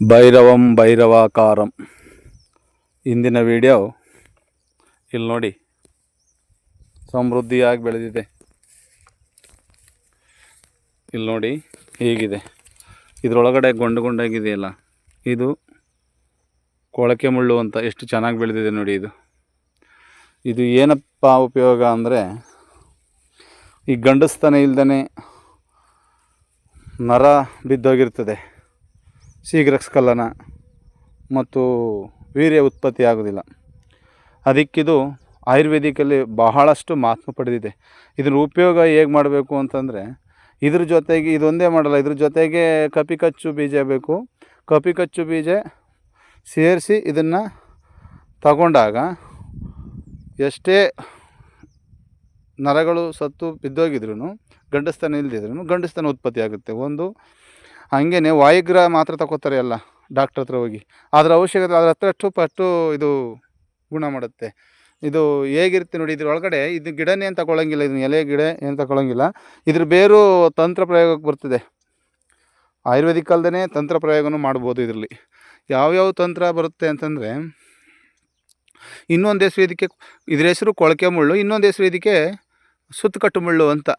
ಭೈರವಂ ಭೈರವಾಕಾರಂ. ಇಂದಿನ ವಿಡಿಯೋ ಇಲ್ಲಿ ನೋಡಿ. ಸಮೃದ್ಧಿಯಾಗಿ ಬೆಳೆದಿದೆ. ಇಲ್ಲಿ ನೋಡಿ ಹೀಗಿದೆ. ಇದರೊಳಗಡೆ ಗೊಂಡು ಗೊಂಡಾಗಿದೆಯಲ್ಲ, ಇದು ಕೊಳಕೆ ಮುಳ್ಳು ಅಂತ ಎಷ್ಟು ಚೆನ್ನಾಗಿ ಬೆಳೆದಿದೆ ನೋಡಿ ಇದು. ಇದು ಏನಪ್ಪ ಉಪಯೋಗ ಅಂದರೆ, ಈ ಗಂಡಸ್ತನ ಇಲ್ದೇ ನರ ಬಿದ್ದೋಗಿರ್ತದೆ. ಶೀಘ್ರ ಸ್ಖಲನ ಮತ್ತು ವೀರ್ಯ ಉತ್ಪತ್ತಿ ಆಗೋದಿಲ್ಲ ಅದಕ್ಕಿದು ಆಯುರ್ವೇದಿಕಲ್ಲಿ ಬಹಳಷ್ಟು ಮಹತ್ವ ಪಡೆದಿದೆ. ಇದರ ಉಪಯೋಗ ಹೇಗೆ ಮಾಡಬೇಕು ಅಂತಂದರೆ, ಇದ್ರ ಜೊತೆಗೆ ಇದೊಂದೇ ಮಾಡಲ್ಲ, ಇದ್ರ ಜೊತೆಗೆ ಕಪಿಕಚ್ಚು ಬೀಜ ಬೇಕು. ಕಪಿಕಚ್ಚು ಬೀಜ ಸೇರಿಸಿ ಇದನ್ನು ತಗೊಂಡಾಗ ಎಷ್ಟೇ ನರಗಳು ಸತ್ತು ಬಿದ್ದೋಗಿದ್ರು ಗಂಡಸ್ತನ ಇಲ್ಲದಿದ್ರು ಗಂಡಸ್ತನ ಉತ್ಪತ್ತಿ ಆಗುತ್ತೆ. ಒಂದು ಹಾಗೇನೆ ವಾಯುಗ್ರಹ ಮಾತ್ರ ತಗೋತಾರೆ ಎಲ್ಲ ಡಾಕ್ಟ್ರ್ ಹತ್ರ ಹೋಗಿ. ಅದರ ಅವಶ್ಯಕತೆ ಅದ್ರ ಹತ್ರ ಅಷ್ಟು ಪಟ್ಟು ಇದು ಗುಣ ಮಾಡುತ್ತೆ. ಇದು ಹೇಗಿರುತ್ತೆ ನೋಡಿ, ಇದ್ರ ಒಳಗಡೆ ಇದು ಗಿಡನೇ ಏನು ಇದನ್ನ ಎಲೆ ಗಿಡ ಏನು ತಗೊಳ್ಳಂಗಿಲ್ಲ ಇದ್ರ ಬೇರು ತಂತ್ರ ಪ್ರಯೋಗಕ್ಕೆ ಬರ್ತದೆ. ಆಯುರ್ವೇದಿಕ್ ಅಲ್ಲದೇ ತಂತ್ರ ಪ್ರಯೋಗನೂ ಮಾಡ್ಬೋದು ಇದರಲ್ಲಿ. ಯಾವ್ಯಾವ ತಂತ್ರ ಬರುತ್ತೆ ಅಂತಂದರೆ, ಇನ್ನೊಂದು ಹೆಸರು ಇದಕ್ಕೆ, ಇದ್ರ ಹೆಸರು ಕೊಳಕೆ ಮುಳ್ಳು, ಇನ್ನೊಂದು ಹೆಸರು ಇದಕ್ಕೆ ಸುತ್ತಕಟ್ಟು ಮುಳ್ಳು ಅಂತ.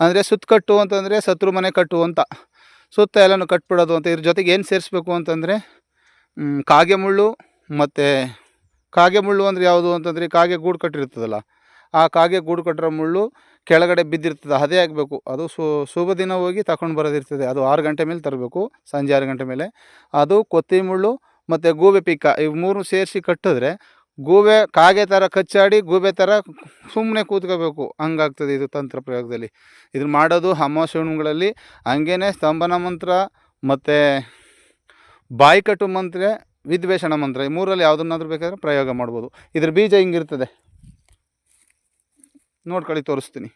ಅಂದರೆ ಸುತ್ತಕಟ್ಟು ಅಂತಂದರೆ ಶತ್ರು ಮನೆ ಕಟ್ಟು ಅಂತ. ಸುತ್ತ ಎಲ್ಲನೂ ಕಟ್ಬಿಡೋದು ಅಂತ ಇದ್ರ ಜೊತೆಗೆ ಏನು ಸೇರಿಸ್ಬೇಕು ಅಂತಂದರೆ ಕಾಗೆ ಮುಳ್ಳು ಮತ್ತು ಕಾಗೆ ಮುಳ್ಳು ಅಂದರೆ ಯಾವುದು ಅಂತಂದರೆ ಕಾಗೆ ಗೂಡು ಕಟ್ಟಿರ್ತದಲ್ಲ, ಆ ಕಾಗೆ ಗೂಡು ಕಟ್ಟಿರೋ ಮುಳ್ಳು ಕೆಳಗಡೆ ಬಿದ್ದಿರ್ತದೆ, ಅದೇ ಆಗಬೇಕು. ಅದು ಶುಭ ದಿನ ಹೋಗಿ ತಗೊಂಡು ಬರೋದಿರ್ತದೆ ಅದು ಆರು ಗಂಟೆ ಮೇಲೆ ತರಬೇಕು, ಸಂಜೆ ಆರು ಗಂಟೆ ಮೇಲೆ. ಅದು ಕೊತ್ತಿ ಮುಳ್ಳು ಮತ್ತು ಗೂಬೆ ಪಿಕ್ಕ ಇವು ಮೂರು ಸೇರಿಸಿ ಕಟ್ಟಿದ್ರೆ ಗೂಬೆ ಕಾಗೆ ಥರ ಕಚ್ಚಾಡಿ ಗೂಬೆ ಥರ ಸುಮ್ಮನೆ ಕೂತ್ಕೋಬೇಕು. ಹಂಗಾಗ್ತದೆ ಇದು ತಂತ್ರ ಪ್ರಯೋಗದಲ್ಲಿ. ಇದನ್ನು ಮಾಡೋದು ಅಮಾವಾಸ್ಯಗಳಲ್ಲಿ ಹಂಗೇ ಸ್ತಂಭನ ಮಂತ್ರ ಮತ್ತು ಬಾಯಿಕಟ್ಟು ಮಂತ್ರ, ವಿದ್ವೇಷಣ ಮಂತ್ರ ಈ ಮೂರಲ್ಲಿ ಯಾವುದನ್ನಾದ್ರೂ ಬೇಕಾದ್ರೆ ಪ್ರಯೋಗ ಮಾಡ್ಬೋದು. ಇದ್ರ ಬೀಜ ಹಿಂಗಿರ್ತದೆ. ನೋಡ್ಕೊಳ್ಳಿ, ತೋರಿಸ್ತೀನಿ.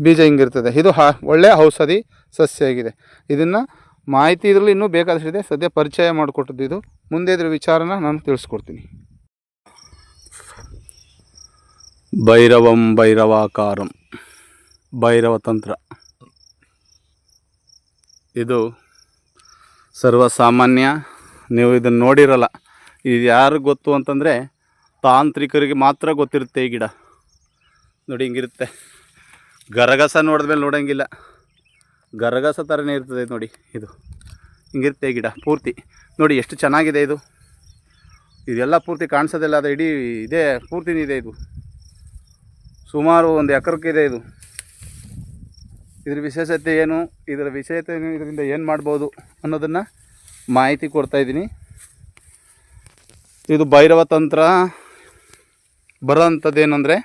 ಬೀಜ ಹಿಂಗಿರ್ತದೆ. ಇದು ಹಾ, ಒಳ್ಳೆಯ ಔಷಧಿ ಸಸ್ಯ ಆಗಿದೆ. ಇದನ್ನು ಮಾಹಿತಿ ಇದರಲ್ಲಿ ಇನ್ನೂ ಬೇಕಾದಷ್ಟಿದೆ. ಸದ್ಯ ಪರಿಚಯ ಮಾಡಿಕೊಟ್ಟದ್ದು ಇದು. ಮುಂದೆ ಇದ್ರ ವಿಚಾರನ ನಾನು ತಿಳಿಸ್ಕೊಡ್ತೀನಿ. ಭೈರವಂ ಭೈರವಾಕಾರಂ. ಭೈರವ ತಂತ್ರ. ಇದು ಸರ್ವಸಾಮಾನ್ಯ. ನೀವು ಇದನ್ನು ನೋಡಿರಲ್ಲ. ಇದು ಯಾರು ಗೊತ್ತು ಅಂತಂದರೆ ತಾಂತ್ರಿಕರಿಗೆ ಮಾತ್ರ ಗೊತ್ತಿರುತ್ತೆ ಈ ಗಿಡ. ನೋಡಿ ಹಿಂಗಿರುತ್ತೆ. ಗರಗಸ ನೋಡಿದ್ಮೇಲೆ ನೋಡೋಂಗಿಲ್ಲ. ಗರಗಸ ಥರನೇ ಇರ್ತದೆ ನೋಡಿ ಇದು. ಹಿಂಗಿರುತ್ತೆ ಗಿಡ, ಪೂರ್ತಿ. ನೋಡಿ ಎಷ್ಟು ಚೆನ್ನಾಗಿದೆ ಇದು. ಇದೆಲ್ಲ ಪೂರ್ತಿ ಕಾಣಿಸೋದಿಲ್ಲ, ಅದು ಇಡೀ ಇದೇ ಪೂರ್ತಿನೇ ಇದೆ ಇದು. ಸುಮಾರು ಒಂದು ಎಕರೆಕ್ಕಿದೆ ಇದು ಇದ್ರ ವಿಶೇಷತೆ ಏನು? ಇದರ ವಿಶೇಷತೆ ಇದರಿಂದ ಏನು ಮಾಡ್ಬೋದು ಅನ್ನೋದನ್ನು ಮಾಹಿತಿ ಕೊಡ್ತಾ ಇದ್ದೀನಿ. ಇದು ಭೈರವ ತಂತ್ರ ಬರೋಂಥದ್ದು ಏನಂದರೆ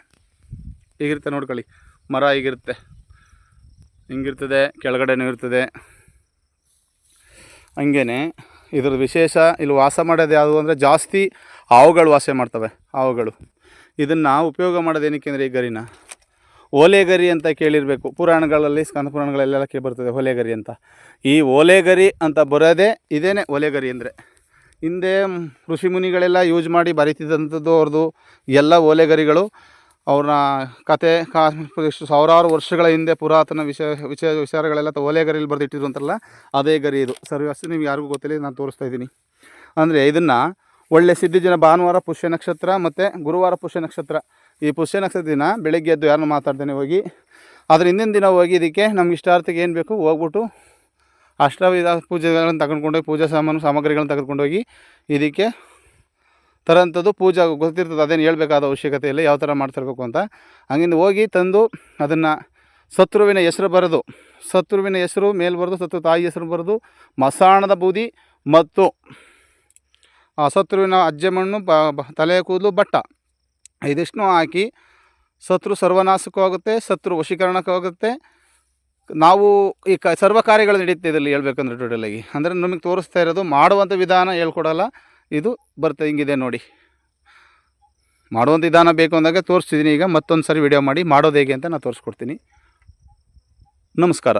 ಹೀಗಿರುತ್ತೆ ನೋಡ್ಕೊಳ್ಳಿ. ಮರ ಹೀಗಿರುತ್ತೆ. ಹಿಂಗಿರ್ತದೆ, ಕೆಳಗಡೆನೂ ಇರ್ತದೆ. ಹಂಗೇ ಇದ್ರ ವಿಶೇಷ ಇಲ್ಲಿ ವಾಸ ಮಾಡೋದು ಯಾವುದು ಅಂದರೆ ಜಾಸ್ತಿ ಹಾವುಗಳು ವಾಸ ಮಾಡ್ತವೆ, ಹಾವುಗಳು. ಇದನ್ನು ಉಪಯೋಗ ಮಾಡೋದು ಏನಕ್ಕೆ ಅಂದರೆ ಈ ಗರಿನ. ಓಲೆಗರಿ ಅಂತ ಕೇಳಿರಬೇಕು. ಪುರಾಣಗಳಲ್ಲಿ, ಸ್ಕಂದ ಪುರಾಣಗಳಲ್ಲೆಲ್ಲ ಕೇಳಿ ಬರ್ತದೆ ಓಲೆಗರಿ ಅಂತ. ಈ ಓಲೆಗರಿ ಅಂತ ಬರೋದೇ ಇದೇನೆ ಓಲೆಗರಿ ಅಂದರೆ. ಹಿಂದೆ ಋಷಿ ಮುನಿಗಳೆಲ್ಲ ಯೂಸ್ ಮಾಡಿ ಬರೀತಿದ್ದಂಥದ್ದು ಅವ್ರದ್ದು ಎಲ್ಲ ಓಲೆಗರಿಗಳು ಅವ್ರನ್ನ ಕತೆ ಕಾ ಸಾವಿರಾರು ವರ್ಷಗಳ ಹಿಂದೆ ಪುರಾತನ ವಿಷಯ ವಿಷಯ ವಿಚಾರಗಳೆಲ್ಲ ತ- ಗರಿಯಲ್ಲಿ ಬರೆದಿಟ್ಟಿದ್ರು ಅಂತಲ್ಲ ಅದೇ ಗರಿ ಇದು. ಸರ್ವಸ್ತು ನಿಮ್ಗೆ ಯಾರಿಗೂ ಗೊತ್ತಿಲ್ಲ ನಾನು ತೋರಿಸ್ತಾ ಇದ್ದೀನಿ. ಅಂದರೆ ಇದನ್ನು ಒಳ್ಳೆ ಸಿದ್ಧಿ ಜನ ಭಾನುವಾರ ಪುಷ್ಯ ನಕ್ಷತ್ರ ಮತ್ತು ಗುರುವಾರ ಪುಷ್ಯ ನಕ್ಷತ್ರ. ಈ ಪುಷ್ಯ ನಕ್ಷತ್ರ ದಿನ ಬೆಳಗ್ಗೆ ಎದ್ದು ಯಾರನ್ನು ಮಾತಾಡ್ತೇನೆ ಹೋಗಿ, ಅದ್ರ ಹಿಂದಿನ ದಿನ ಹೋಗಿ ಇದಕ್ಕೆ ನಮ್ಗೆ ಇಷ್ಟಾರ್ಥಕ್ಕೆ ಏನು ಬೇಕು ಹೋಗ್ಬಿಟ್ಟು ಅಷ್ಟವಿಧ ಪೂಜೆಗಳನ್ನು ತಗೊಂಡ್ಕೊಂಡೋಗಿ ಪೂಜಾ ಸಾಮಾನು ಸಾಮಗ್ರಿಗಳನ್ನು ತೆಗೆದುಕೊಂಡೋಗಿ ಇದಕ್ಕೆ ತರೋಂಥದ್ದು ಪೂಜಾ ಗೊತ್ತಿರ್ತದೆ, ಅದೇನು ಹೇಳಬೇಕಾದ ಅವಶ್ಯಕತೆ ಇಲ್ಲ ಯಾವ ಥರ ಮಾಡ್ತಿರ್ಬೇಕು ಅಂತ. ಹಂಗಿಂದ ಹೋಗಿ ತಂದು ಅದನ್ನು ಶತ್ರುವಿನ ಹೆಸರು ಬರೆದು, ಶತ್ರುವಿನ ಹೆಸರು ಮೇಲೆ ಬರೆದು ಸತ್ರು ತಾಯಿ ಹೆಸರು ಬರೆದು, ಮಸಾಣದ ಬೂದಿ ಮತ್ತು ಆ ಶತ್ರುವಿನ ಅಜ್ಜೆ ಮಣ್ಣು ತಲೆ ಕೂದಲು, ಬಟ್ಟ ಇದಿಷ್ಟು ಹಾಕಿ ಶತ್ರು ಸರ್ವನಾಶಕವಾಗುತ್ತೆ, ಶತ್ರು ವಶೀಕರಣಕ್ಕಾಗುತ್ತೆ. ನಾವು ಈ ಕ, ಸರ್ವ ಕಾರ್ಯಗಳು ನಡೆಯುತ್ತೆ ಇದರಲ್ಲಿ ಹೇಳ್ಬೇಕಂದ್ರೆ ಟೋಟಲಾಗಿ ಅಂದರೆ ನಮಗೆ ತೋರಿಸ್ತಾ ಇರೋದು ಮಾಡುವಂಥ ವಿಧಾನ ಹೇಳ್ಕೊಡಲ್ಲ ಇದು ಬರ್ತದೆ ಹಿಂಗಿದೆ ನೋಡಿ. ಮಾಡುವಂಥ ವಿಧಾನ ಬೇಕು ಅಂದಾಗ ತೋರಿಸ್ತಿದ್ದೀನಿ ಈಗ ಮತ್ತೊಂದು ಸರಿ ವಿಡಿಯೋ ಮಾಡಿ ಮಾಡೋದು ಹೇಗೆ ಅಂತ ನಾನು ತೋರಿಸ್ಕೊಡ್ತೀನಿ. ನಮಸ್ಕಾರ.